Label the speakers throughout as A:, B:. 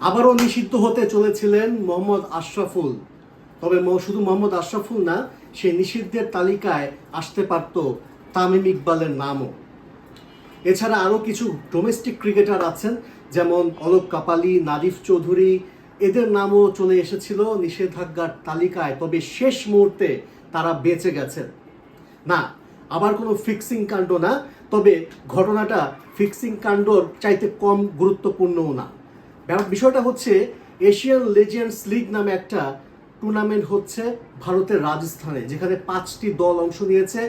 A: আবারও নিষিদ্ধ হতে চলেছিলেন মোহাম্মদ আশরাফুল। তবে শুধু মোহাম্মদ আশরাফুল না, সেই নিষিদ্ধের তালিকায় আসতে পারত তামিম ইকবালের নামও। এছাড়া আরও কিছু ডোমেস্টিক ক্রিকেটার আছেন, যেমন অলোক কাপালি, নাদিফ চৌধুরী। এদের নামও চলে এসেছিল নিষেধাজ্ঞার তালিকায়, তবে শেষ মুহূর্তে তারা বেঁচে গেছেন। না, আবার কোনো ফিক্সিং কাণ্ড না, তবে ঘটনাটা ফিক্সিং কাণ্ডর চাইতে কম গুরুত্বপূর্ণও না। বিষয়টা হচ্ছে এশিয়ান লেজেন্ডস লিগ নামে একটা টুর্নামেন্ট হচ্ছে ভারতের রাজস্থানে, যেখানে পাঁচটি দল অংশ নিয়েছে।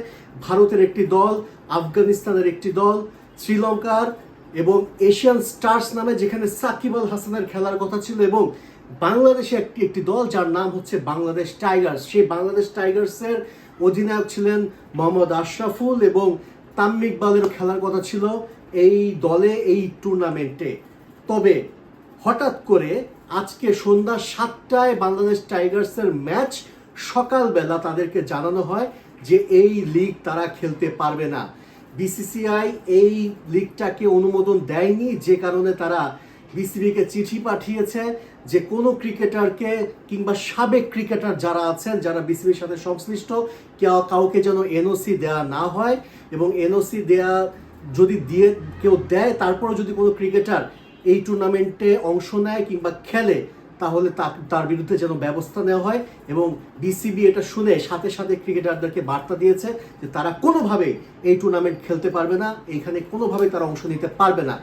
A: ভারতের একটি দল, আফগানিস্তানের একটি দল, শ্রীলঙ্কার এবং এশিয়ান স্টার্স নামে, যেখানে সাকিব আল হাসানের খেলার কথা ছিল এবং বাংলাদেশে একটি একটি দল যার নাম হচ্ছে বাংলাদেশ টাইগার্স। সেই বাংলাদেশ টাইগার্সের অধিনায়ক ছিলেন মোহাম্মদ আশরাফুল এবং তামিম ইকবালেরও খেলার কথা ছিল এই দলে, এই টুর্নামেন্টে। তবে হঠাৎ করে আজকে সন্ধ্যা সাতটায় বাংলাদেশ টাইগার্সের ম্যাচ সকালবেলা তাদেরকে জানানো হয় যে এই লিগ তারা খেলতে পারবে না। বিসিসিআই এই লিগটাকে অনুমোদন দেয়নি, যে কারণে তারা বিসিবিকে চিঠি পাঠিয়েছে যে কোনো ক্রিকেটারকে কিংবা সাবেক ক্রিকেটার যারা আছেন, যারা বিসিবির সাথে সংশ্লিষ্ট, কেউ কাউকে যেন এনওসি দেওয়া না হয় এবং এনওসি দেয়া যদি দিয়ে কেউ দেয় তারপরে যদি কোনো ক্রিকেটার এই টুর্নামেন্টে অংশ নেয় কিংবা খেলে, তাহলে তার বিরুদ্ধে যেন ব্যবস্থা নেওয়া হয় এবং বিসিবি এটা শুনে সাথে সাথে ক্রিকেটারদেরকে বার্তা দিয়েছে যে তারা কোনোভাবে এই টুর্নামেন্ট খেলতে পারবে না এইখানে কোনোভাবেই তারা অংশ নিতে পারবে না।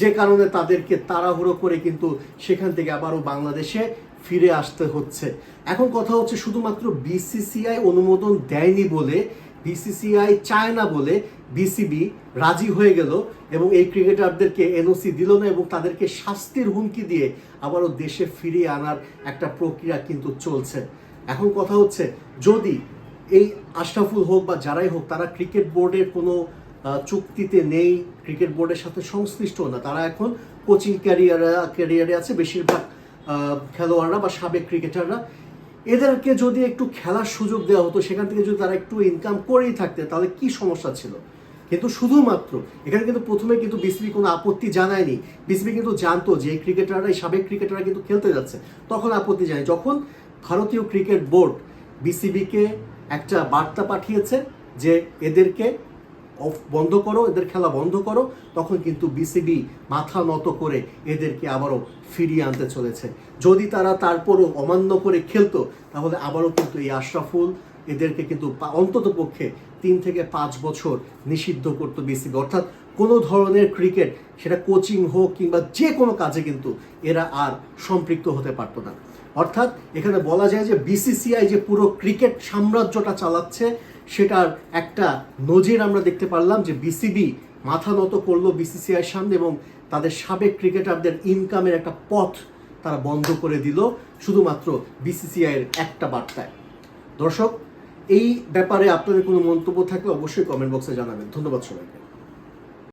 A: যে কারণে তাদেরকে তাড়াহুড়ো করে কিন্তু সেখান থেকে আবারও বাংলাদেশে ফিরে আসতে হচ্ছে। এখন কথা হচ্ছে শুধুমাত্র বিসিসিআই অনুমোদন দেয়নি বলে বিসিসিআই চায় না বলে বিসিবি রাজি হয়ে গেল এবং এই ক্রিকেটারদেরকে এনওসি দিল না এবং তাদেরকে শাস্তির হুমকি দিয়ে আবারও দেশে ফিরিয়ে আনার একটা প্রক্রিয়া কিন্তু চলছে। এখন কথা হচ্ছে, যদি এই আশরাফুল হোক বা যারাই হোক, তারা ক্রিকেট বোর্ডের কোনো চুক্তিতে নেই, ক্রিকেট বোর্ডের সাথে সংশ্লিষ্ট না, তারা এখন কোচিং ক্যারিয়ার, ক্যারিয়ারে আছে বেশিরভাগ খেলোয়াড়রা বা সাবেক ক্রিকেটাররা। এদেরকে যদি একটু খেলার সুযোগ দেওয়া হতো, সেখান থেকে যদি তারা একটু ইনকাম করেই থাকতে, তাহলে কি সমস্যা ছিল? কিন্তু শুধুমাত্র, এখানে কিন্তু প্রথমে কিন্তু বিসিবি কোনো আপত্তি জানায়নি। বিসিবি কিন্তু জানতো যে এই ক্রিকেটাররা এই সাবেক ক্রিকেটাররা কিন্তু খেলতে যাচ্ছে। তখন আপত্তি জানায় যখন ভারতীয় ক্রিকেট বোর্ড বিসিবিকে একটা বার্তা পাঠিয়েছে যে এদেরকে বন্ধ করো, এদের খেলা বন্ধ করো, তখন কিন্তু বিসিবি মাথা নত করে এদেরকে আবারও ফিরিয়ে আনতে চলেছে। যদি তারা তারপরও অমান্য করে খেলতো, তাহলে আবারও কিন্তু এই আশরাফুল এদেরকে কিন্তু অন্তত পক্ষে তিন থেকে পাঁচ বছর নিষিদ্ধ করতো বিসিবি অর্থাৎ কোনো ধরনের ক্রিকেট, সেটা কোচিং হোক কিংবা যে কোনো কাজে কিন্তু এরা আর সম্পৃক্ত হতে পারতো না। অর্থাৎ এখানে বলা যায় যে বিসিসিআই যে পুরো ক্রিকেট সাম্রাজ্যটা চালাচ্ছে সেটার একটা নজির আমরা দেখতে পারলাম যে বিসিবি মাথা নত করল বিসিসিআই সামনে এবং তাদের সাবেক ক্রিকেটারদের ইনকামের একটা পথ তারা বন্ধ করে দিল শুধুমাত্র বিসিসিআইয়ের একটা বার্তায়। দর্শক, এই ব্যাপারে আপনাদের কোনো মন্তব্য থাকলে অবশ্যই কমেন্ট বক্সে জানাবেন। ধন্যবাদ সবাইকে।